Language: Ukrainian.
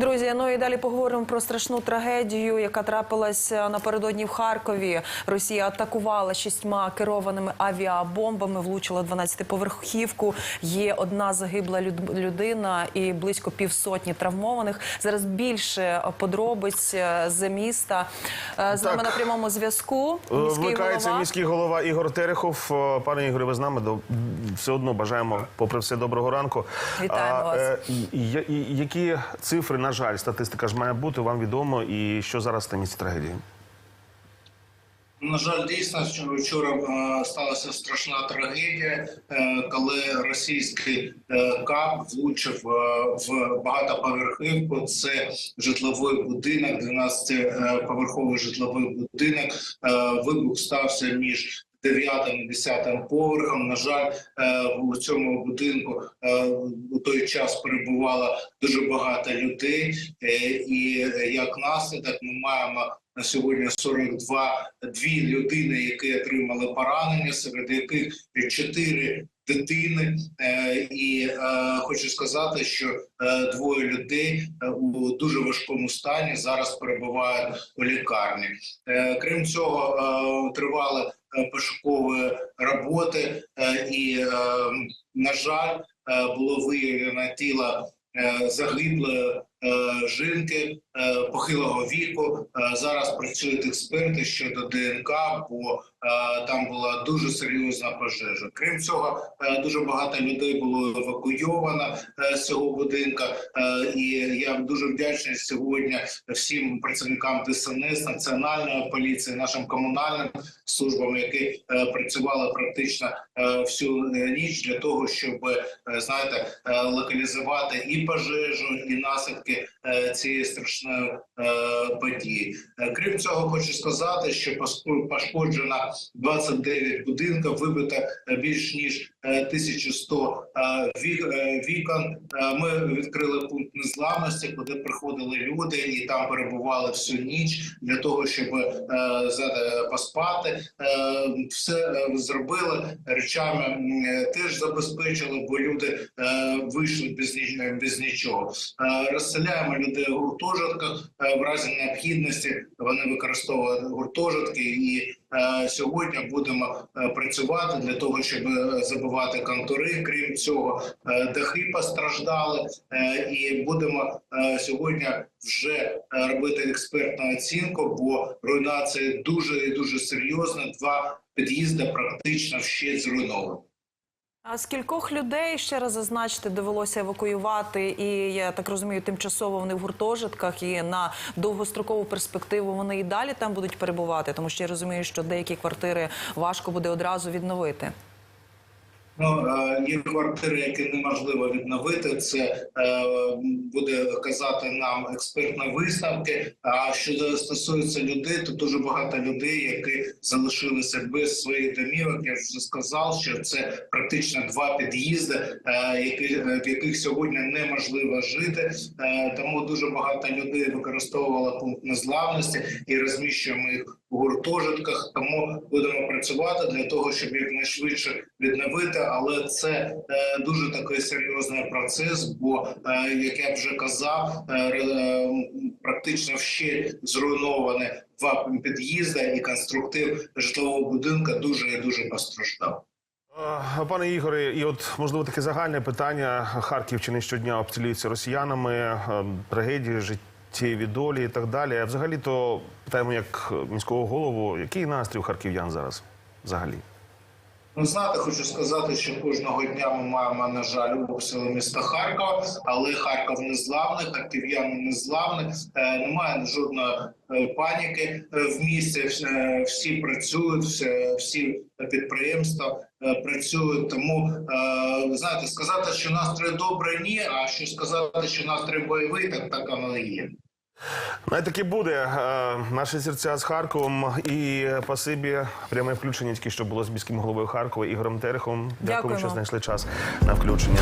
Друзі, ну і далі поговоримо про страшну трагедію, яка трапилася напередодні в Харкові. Росія атакувала шістьма керованими авіабомбами, влучила 12-поверхівку. Є одна загибла люд- людина і близько півсотні травмованих. Зараз більше подробиць е, з міста. Е, З нами на прямому зв'язку. міський Вмикається голова. міський голова Ігор Терехов. Е, Пане Ігоре, ви з нами до все одно бажаємо, попри все, доброго ранку. Вітаємо вас. е, які цифри, на жаль, статистика ж має бути, вам відомо, і що зараз місці трагедії? На жаль, дійсно що вчора е, сталася страшна трагедія, е, коли російський е, кап влучив в багатоповерхівку. Це житловий будинок, 12-поверховий житловий будинок. Вибух стався між. Дев'ятим і десятим поверхом. На жаль, е, у цьому будинку е, у той час перебувало дуже багато людей, е, і е, як наслідок ми маємо на сьогодні 42 дві людини, які отримали поранення, серед яких чотири дитини. Е, І е, хочу сказати, що е, двоє людей е, у дуже важкому стані зараз перебувають у лікарні. Е, Крім цього, е, тривали е, пошукові роботи, е, і е, на жаль, було виявлено тіло загиблої жінки е, похилого віку. Е, Зараз працюють експерти щодо ДНК, бо е, там була дуже серйозна пожежа. Крім цього, е, дуже багато людей було евакуйовано е, з цього будинку. Е, І я дуже вдячний сьогодні всім працівникам ДСНС, національної поліції, нашим комунальним службам, які е, працювали практично е, всю е, ніч для того, щоб е, знаєте, е, локалізувати і пожежу, і наслідки е, цієї страшної е, події. Е, Крім цього, хочу сказати, що пошкоджено 29 будинків, вибито більш ніж е, 1100 е, вік- е, вікон. Ми відкрили пункт незламності, куди приходили люди і там перебували всю ніч для того, щоб поспати. Все зробили речами теж забезпечили, бо люди вийшли без ні- без нічого. Розселяємо людей у гуртожитках е, в разі необхідності. Вони використовують гуртожитки і е, сьогодні будемо е, працювати для того, щоб забивати контури. Крім цього, дахи постраждали, і будемо сьогодні вже робити експертну оцінку, бо руйнація дуже і дуже серйозна. Два під'їзди практично вщент зруйновані. А скількох людей ще раз зазначити довелося евакуювати, і я так розумію, тимчасово вони в гуртожитках і на довгострокову перспективу вони і далі там будуть перебувати, тому що я розумію, що деякі квартири важко буде одразу відновити. Ну е, є квартири, які неможливо відновити. Це е, буде казати нам експертні висновки. А що стосується людей, то дуже багато людей, які залишилися без своїх домівок. Я вже сказав, що це практично два під'їзди, е, які в яких сьогодні неможливо жити. Тому дуже багато людей використовувало пункт незламності і розміщуємо їх у гуртожитках. Тому будемо працювати для того, щоб якнайшвидше відновити. Але це е, дуже такий серйозний процес. Бо е, як я вже казав, е, практично ще зруйновані два під'їзди, і конструктив житлового будинку дуже і дуже постраждав. Пане Ігоре, і от можливо таке загальне питання. Харківщини щодня обстрілюється росіянами, трагедії, життєві долі і так далі. А взагалі то питаємо як міського голову, який настрій у харків'ян зараз взагалі? Ну, знаєте, хочу сказати, що кожного дня ми маємо, на жаль, обстріли міста Харкова, але Харків не зламний, харків'яни не зламні, е, немає жодної е, паніки е, в місті. Всі працюють, всі, підприємства працюють. Тому знаєте, сказати, що настрій добрий, ні. А що сказати, що настрій бойовий, так так воно і є. Навіть таки буде е, наші серця з Харковом і пасибі пряме включення, тільки що було з міським головою Харкова Ігорем Терехом. Дякую, Дякуємо. що знайшли час на включення.